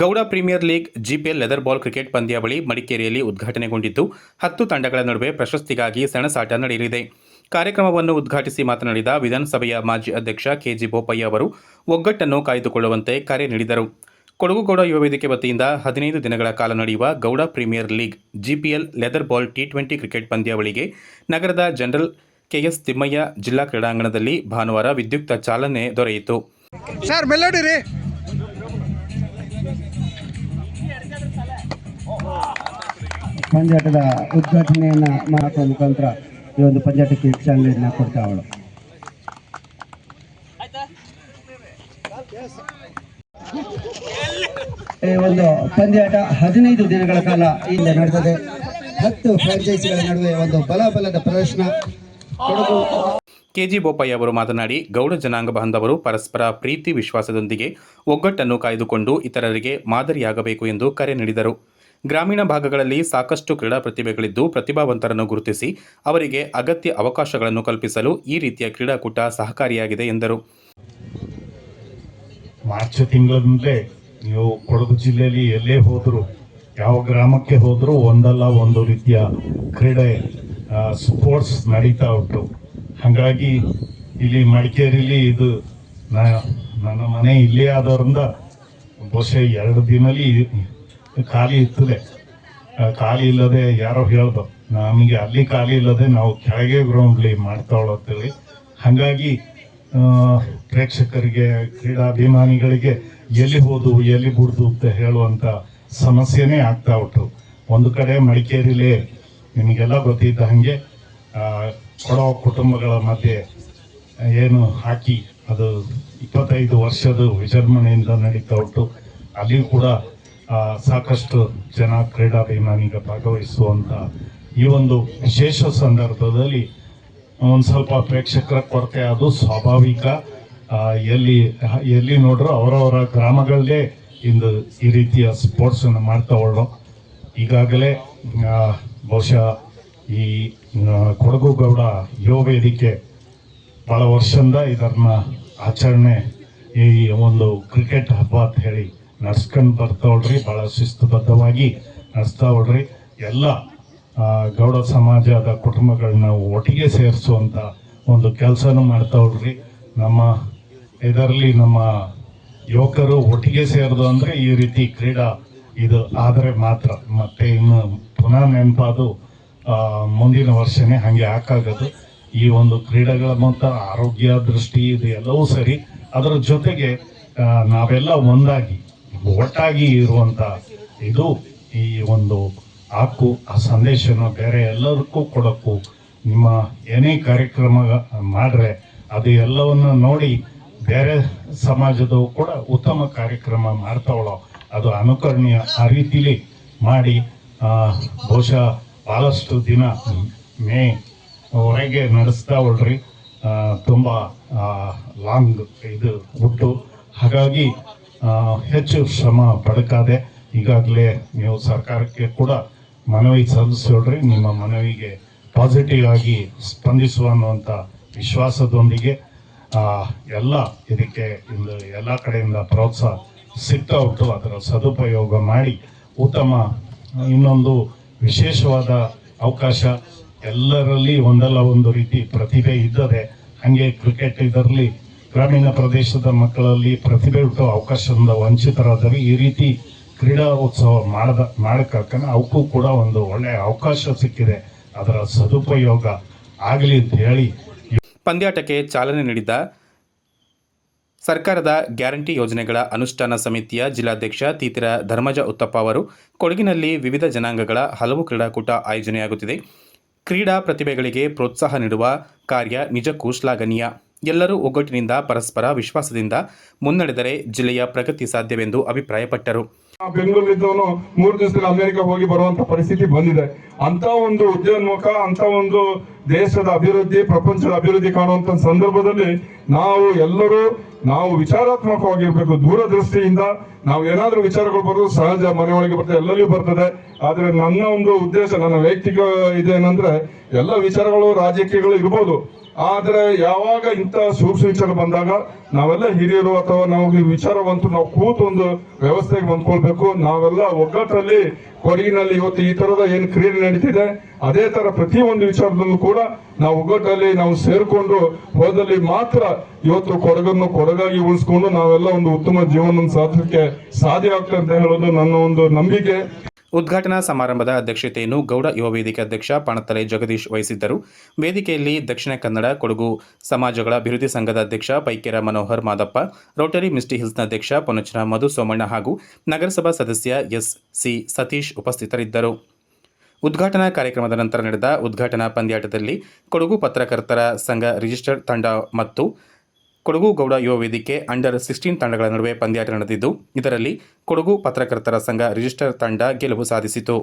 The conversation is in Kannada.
Gowda premier league GPL leather ball cricket ಪಂದ್ಯಾವಳಿ ಮಡಿಕೇರಿಯಲ್ಲಿ ಉದ್ಘಾಟನೆಗೊಂಡಿದ್ದು ಹತ್ತು ತಂಡಗಳ ನಡುವೆ ಪ್ರಶಸ್ತಿಗಾಗಿ ಸೆಣಸಾಟ ನಡೆಯಲಿದೆ. ಕಾರ್ಯಕ್ರಮವನ್ನು ಉದ್ಘಾಟಿಸಿ ಮಾತನಾಡಿದ ವಿಧಾನಸಭೆಯ ಮಾಜಿ ಅಧ್ಯಕ್ಷ ಕೆಜಿ ಬೋಪಯ್ಯ ಅವರು ಒಗ್ಗಟ್ಟನ್ನು ಕಾಯ್ದುಕೊಳ್ಳುವಂತೆ ಕರೆ ನೀಡಿದರು. ಕೊಡಗುಗೌಡ ಯುವ ವೇದಿಕೆ ವತಿಯಿಂದ ಹದಿನೈದು ದಿನಗಳ ಕಾಲ ನಡೆಯುವ Gowda premier league GPL leather ball T twenty cricket ಪಂದ್ಯಾವಳಿಗೆ ನಗರದ ಜನರಲ್ ಕೆಎಸ್ ತಿಮ್ಮಯ್ಯ ಜಿಲ್ಲಾ ಕ್ರೀಡಾಂಗಣದಲ್ಲಿ ಭಾನುವಾರ ವಿದ್ಯುಕ್ತ ಚಾಲನೆ ದೊರೆಯಿತು. ಸರ್ ಮೆಲ್ಲೋಡಿ ರೀ ಉದ್ಘಾಟನೆಯನ್ನು ಮಾಡುವ ಮುಖಾಂತರ ಈ ಒಂದು ಪಂಜಾಟಕ್ಕೆ ಚಾಲನೆಯನ್ನು ಕೊಡ್ತಾ ಅವಳು. ಈ ಒಂದು ಪಂದ್ಯಾಟ ಹದಿನೈದು ದಿನಗಳ ಕಾಲ ಇಲ್ಲಿ ನಡೆದಿದೆ ಹತ್ತು ಫ್ರಾಂಚೈಸಿಗಳ ನಡುವೆ ಒಂದು ಬಲಬಲದ ಪ್ರದರ್ಶನ ಕೆಜಿ ಬೋಪಯ್ಯ ಅವರು ಮಾತನಾಡಿ, ಗೌಡ ಜನಾಂಗ ಬಾಂಧವರು ಪರಸ್ಪರ ಪ್ರೀತಿ ವಿಶ್ವಾಸದೊಂದಿಗೆ ಒಗ್ಗಟ್ಟನ್ನು ಕಾಯ್ದುಕೊಂಡು ಇತರರಿಗೆ ಮಾದರಿಯಾಗಬೇಕು ಎಂದು ಕರೆ ನೀಡಿದರು. ಗ್ರಾಮೀಣ ಭಾಗಗಳಲ್ಲಿ ಸಾಕಷ್ಟು ಕ್ರೀಡಾ ಪ್ರತಿಭೆಗಳಿದ್ದು ಪ್ರತಿಭಾವಂತರನ್ನು ಗುರುತಿಸಿ ಅವರಿಗೆ ಅಗತ್ಯ ಅವಕಾಶಗಳನ್ನು ಕಲ್ಪಿಸಲು ಈ ರೀತಿಯ ಕ್ರೀಡಾಕೂಟ ಸಹಕಾರಿಯಾಗಿದೆ ಎಂದರು. ಮಾರ್ಚ್ ತಿಂಗಳಿಂದಲೇ ನೀವು ಕೊಡಗು ಜಿಲ್ಲೆಯಲ್ಲಿ ಎಲ್ಲೇ ಹೋದರೂ, ಯಾವ ಗ್ರಾಮಕ್ಕೆ ಹೋದರೂ ಒಂದಲ್ಲ ಒಂದು ರೀತಿಯ ಕ್ರೀಡೆ ಸ್ಪೋರ್ಟ್ಸ್ ನಡೀತಾ ಉಂಟು. ಹಾಗಾಗಿ ಇಲ್ಲಿ ಮಡಿಕೇರಿಲಿ ಇದು ನನ್ನ ಮನೆ ಇಲ್ಲೇ ಆದವರಿಂದ ಬಹುಶಃ ಎರಡು ದಿನಲ್ಲಿ ಖಾಲಿ ಇರ್ತದೆ. ಖಾಲಿ ಇಲ್ಲದೆ ಯಾರೋ ಹೇಳ್ದು, ನಮಗೆ ಅಲ್ಲಿ ಖಾಲಿ ಇಲ್ಲದೆ ನಾವು ಕೆಳಗೆ ಗ್ರೌಂಡ್ಲಿ ಅಂತ ಅಂತೇಳಿ. ಹಾಗಾಗಿ ಪ್ರೇಕ್ಷಕರಿಗೆ, ಕ್ರೀಡಾಭಿಮಾನಿಗಳಿಗೆ ಎಲ್ಲಿ ಹೋದು, ಎಲ್ಲಿ ಬಿಡ್ದು ಅಂತ ಹೇಳುವಂತ ಸಮಸ್ಯೆನೇ ಆಗ್ತಾ ಉಂಟು. ಒಂದು ಕಡೆ ಮಡಿಕೇರಿಲಿ ನಿಮಗೆಲ್ಲ ಗೊತ್ತಿದ್ದ ಹಾಗೆ ಕೊಡೋ ಕುಟುಂಬಗಳ ಮಧ್ಯೆ ಏನು ಹಾಕಿ, ಅದು ಇಪ್ಪತ್ತೈದು ವರ್ಷದ ವಿಜೃಂಭಣೆಯಿಂದ ನಡೀತಾ ಉಂಟು. ಅಲ್ಲಿ ಕೂಡ ಸಾಕಷ್ಟು ಜನ ಕ್ರೀಡಾಭಿಮಾನಿಗ ಭಾಗವಹಿಸುವಂತ ಈ ಒಂದು ವಿಶೇಷ ಸಂದರ್ಭದಲ್ಲಿ ಒಂದು ಸ್ವಲ್ಪ ಪ್ರೇಕ್ಷಕರ ಕೊರತೆ, ಅದು ಸ್ವಾಭಾವಿಕ. ಎಲ್ಲಿ ಎಲ್ಲಿ ನೋಡ್ರು ಅವರವರ ಗ್ರಾಮಗಳಲ್ಲೇ ಇಂದು ಈ ರೀತಿಯ ಸ್ಪೋರ್ಟ್ಸ್ ಅನ್ನು ಮಾಡ್ತಾ ಒಳ್ಳೋ ಈಗಾಗಲೇ ಬಹುಶಃ ಈ ಕೊಡಗು ಗೌಡ ಯುವ ವೇದಿಕೆ ಬಹಳ ವರ್ಷದಿಂದ ಇದನ್ನ ಆಚರಣೆ ಈ ಒಂದು ಕ್ರಿಕೆಟ್ ಹಬ್ಬ ಅಂತ ಹೇಳಿ ನಡ್ಸ್ಕೊಂಡು ಬರ್ತಾವಳ್ರಿ ಬಹಳ ಶಿಸ್ತುಬದ್ಧವಾಗಿ ನಡೆಸ್ತಾವಳ್ರಿ ಎಲ್ಲ ಗೌಡ ಸಮಾಜದ ಕುಟುಂಬಗಳನ್ನ ಒಟ್ಟಿಗೆ ಸೇರಿಸುವಂಥ ಒಂದು ಕೆಲಸನೂ ಮಾಡ್ತಾವಳ್ರಿ ನಮ್ಮ ಇದರಲ್ಲಿ ನಮ್ಮ ಯುವಕರು ಒಟ್ಟಿಗೆ ಸೇರಿದು ಅಂದ್ರೆ ಈ ರೀತಿ ಕ್ರೀಡಾ ಇದು ಆದರೆ ಮಾತ್ರ. ಮತ್ತೆ ಇನ್ನು ಪುನಃ ನೆನಪಾದು ಮುಂದಿನ ವರ್ಷನೇ ಹಾಗೆ ಹಾಕಾಗದು. ಈ ಒಂದು ಕ್ರೀಡೆಗಳ ಮೊತ್ತ ಆರೋಗ್ಯ, ದೃಷ್ಟಿ, ಇದು ಎಲ್ಲವೂ ಸರಿ. ಅದರ ಜೊತೆಗೆ ನಾವೆಲ್ಲ ಒಂದಾಗಿ, ಒಟ್ಟಾಗಿ ಇರುವಂತ ಇದು ಈ ಒಂದು ಹಾಕು ಆ ಸಂದೇಶನ ಬೇರೆ ಎಲ್ಲದಕ್ಕೂ ಕೊಡಕ್ಕೂ ನಿಮ್ಮ ಏನೇ ಕಾರ್ಯಕ್ರಮ ಮಾಡ್ರೆ, ಅದು ಎಲ್ಲವನ್ನ ನೋಡಿ ಬೇರೆ ಸಮಾಜದವು ಕೂಡ ಉತ್ತಮ ಕಾರ್ಯಕ್ರಮ ಮಾಡ್ತಾವಳೋ, ಅದು ಅನುಕರಣೀಯ ಆ ರೀತಿಲಿ ಮಾಡಿ ಬಹುಶಃ ಭಾಳಷ್ಟು ದಿನ ಮೇ ಹೊರಗೆ ನಡೆಸ್ತಾ ಹೊಳ್ರಿ ತುಂಬ ಲಾಂಗ್ ಇದು ಹುಟ್ಟು ಹಾಗಾಗಿ ಹೆಚ್ಚು ಶ್ರಮ ಪಡಕಾದೆ ಈಗಾಗಲೇ ನೀವು ಸರ್ಕಾರಕ್ಕೆ ಕೂಡ ಮನವಿ ಸಲ್ಲಿಸೋಳ್ರಿ ನಿಮ್ಮ ಮನವಿಗೆ ಪಾಸಿಟಿವ್ ಆಗಿ ಸ್ಪಂದಿಸುವ ಅನ್ನುವಂಥ ವಿಶ್ವಾಸದೊಂದಿಗೆ ಎಲ್ಲ ಇದಕ್ಕೆ ಇಂದು ಎಲ್ಲ ಕಡೆಯಿಂದ ಪ್ರೋತ್ಸಾಹ ಸಿಗ್ತಾ ಉಂಟು. ಅದರ ಸದುಪಯೋಗ ಮಾಡಿ ಉತ್ತಮ ಇನ್ನೊಂದು ವಿಶೇಷವಾದ ಅವಕಾಶ. ಎಲ್ಲರಲ್ಲಿ ಒಂದಲ್ಲ ಒಂದು ರೀತಿ ಪ್ರತಿಭೆ ಇದ್ದದೆ, ಹಂಗೆ ಕ್ರಿಕೆಟ್ ಇದರಲ್ಲಿ ಗ್ರಾಮೀಣ ಪ್ರದೇಶದ ಮಕ್ಕಳಲ್ಲಿ ಪ್ರತಿಭೆ ಹುಟ್ಟುವ ಅವಕಾಶದಿಂದ ವಂಚಿತರಾದರೆ ಈ ರೀತಿ ಕ್ರೀಡಾ ಉತ್ಸವ ಮಾಡದ ಮಾಡಕ್ಕ ಅವಕ್ಕೂ ಕೂಡ ಒಂದು ಒಳ್ಳೆಯ ಅವಕಾಶ ಸಿಕ್ಕಿದೆ. ಅದರ ಸದುಪಯೋಗ ಆಗಲಿ ಅಂತ ಹೇಳಿ. ಪಂದ್ಯಾಟಕ್ಕೆ ಚಾಲನೆ ನೀಡಿದ ಸರ್ಕಾರದ ಗ್ಯಾರಂಟಿ ಯೋಜನೆಗಳ ಅನುಷ್ಠಾನ ಸಮಿತಿಯ ಜಿಲ್ಲಾಧ್ಯಕ್ಷ ತೀತಿರ ಧರ್ಮಜ ಉತ್ತಪ್ಪ ಅವರು ಕೊಡಗಿನಲ್ಲಿ ವಿವಿಧ ಜನಾಂಗಗಳ ಹಲವು ಕ್ರೀಡಾಕೂಟ ಆಯೋಜನೆಯಾಗುತ್ತಿದೆ. ಕ್ರೀಡಾ ಪ್ರತಿಭೆಗಳಿಗೆ ಪ್ರೋತ್ಸಾಹ ನೀಡುವ ಕಾರ್ಯ ನಿಜಕ್ಕೂ ಶ್ಲಾಘನೀಯ. ಎಲ್ಲರೂ ಒಗ್ಗಟ್ಟಿನಿಂದ ಪರಸ್ಪರ ವಿಶ್ವಾಸದಿಂದ ಮುನ್ನಡೆದರೆ ಜಿಲ್ಲೆಯ ಪ್ರಗತಿ ಸಾಧ್ಯವೆಂದು ಅಭಿಪ್ರಾಯಪಟ್ಟರು. ಬೆಂಗಳೂರಿದ್ದವನು ಮೂರು ದಿವಸದಲ್ಲಿ ಅಮೆರಿಕ ಹೋಗಿ ಬರುವಂತ ಪರಿಸ್ಥಿತಿ ಬಂದಿದೆ. ಅಂತ ಒಂದು ಉದ್ಯೋನ್ಮುಖ ಅಂತ ಒಂದು ದೇಶದ ಅಭಿವೃದ್ಧಿ, ಪ್ರಪಂಚದ ಅಭಿವೃದ್ಧಿ ಕಾಣುವಂತ ಸಂದರ್ಭದಲ್ಲಿ ನಾವು ಎಲ್ಲರೂ, ನಾವು ವಿಚಾರಾತ್ಮಕವಾಗಿರ್ಬೇಕು ದೂರದೃಷ್ಟಿಯಿಂದ ನಾವು ಏನಾದ್ರೂ ವಿಚಾರಗಳು ಬರೋದು ಸಹಜ ಮನೆಯೊಳಗೆ ಬರ್ತದೆ ಎಲ್ಲರಿಗೂ ಬರ್ತದೆ. ಆದ್ರೆ ನನ್ನ ಒಂದು ಉದ್ದೇಶ, ನನ್ನ ವೈಯಕ್ತಿಕ ಇದೇನಂದ್ರೆ ಎಲ್ಲ ವಿಚಾರಗಳು, ರಾಜಕೀಯಗಳು ಇರ್ಬೋದು. ಆದ್ರೆ ಯಾವಾಗ ಇಂಥ ಸೂಕ್ಷ್ಮ ವಿಚಾರ ಬಂದಾಗ ನಾವೆಲ್ಲ ಹಿರಿಯರು ಅಥವಾ ಈ ವಿಚಾರವಂತೂ ನಾವು ಕೂತು ಒಂದು ವ್ಯವಸ್ಥೆಗೆ ಹೊಂದ್ಕೊಳ್ಬೇಕು. ನಾವೆಲ್ಲ ಒಗ್ಗಟ್ಟಲ್ಲಿ ಕೊಡಗಿನಲ್ಲಿ ಇವತ್ತು ಈ ತರದ ಏನು ಕ್ರೀಡೆ ನಡೀತಿದೆ, ಅದೇ ತರ ಪ್ರತಿ ಒಂದು ವಿಚಾರದಲ್ಲೂ ಕೂಡ ನಾವು ಒಗ್ಗಟ್ಟಲ್ಲಿ ನಾವು ಸೇರಿಕೊಂಡು ಹೋದಲ್ಲಿ ಮಾತ್ರ ಇವತ್ತು ಕೊಡಗನ್ನು ಕೊಡಗಾಗಿ ಉಳಿಸ್ಕೊಂಡು ನಾವೆಲ್ಲ ಒಂದು ಉತ್ತಮ ಜೀವನ ಸಾಧಿಸಲಿಕ್ಕೆ ಸಾಧ್ಯ ಆಗ್ತದೆ ಅಂತ ಹೇಳೋದು ನನ್ನ ಒಂದು ನಂಬಿಕೆ. ಉದ್ಘಾಟನಾ ಸಮಾರಂಭದ ಅಧ್ಯಕ್ಷತೆಯನ್ನು ಗೌಡ ಯುವ ವೇದಿಕೆ ಅಧ್ಯಕ್ಷ ಪಣತಲೆ ಜಗದೀಶ್ ವಹಿಸಿದ್ದರು. ವೇದಿಕೆಯಲ್ಲಿ ದಕ್ಷಿಣ ಕನ್ನಡ, ಕೊಡಗು ಸಮಾಜಗಳ ಅಭಿವೃದ್ಧಿ ಸಂಘದ ಅಧ್ಯಕ್ಷ ಪೈಕೆರ ಮನೋಹರ್ ಮಾದಪ್ಪ, ರೋಟರಿ ಮಿಸ್ಟಿ ಹಿಲ್ಸ್ನ ಅಧ್ಯಕ್ಷ ಪೊನ್ನಚನ ಮಧು ಸೋಮಣ್ಣ ಹಾಗೂ ನಗರಸಭಾ ಸದಸ್ಯ ಎಸ್ ಸಿ ಸತೀಶ್ ಉಪಸ್ಥಿತರಿದ್ದರು. ಉದ್ಘಾಟನಾ ಕಾರ್ಯಕ್ರಮದ ನಂತರ ನಡೆದ ಉದ್ಘಾಟನಾ ಪಂದ್ಯಾಟದಲ್ಲಿ ಕೊಡಗು ಪತ್ರಕರ್ತರ ಸಂಘ ರಿಜಿಸ್ಟರ್ಡ್ ತಂಡ ಮತ್ತು ಕೊಡಗು ಗೌಡ ಯುವ ವೇದಿಕೆ ಅಂಡರ್ ಸಿಕ್ಸ್ಟೀನ್ ತಂಡಗಳ ನಡುವೆ ಪಂದ್ಯಾಟ ನಡೆದಿದ್ದು, ಇದರಲ್ಲಿ ಕೊಡಗು ಪತ್ರಕರ್ತರ ಸಂಘ ರಿಜಿಸ್ಟರ್ ತಂಡ ಗೆಲುವು ಸಾಧಿಸಿತು.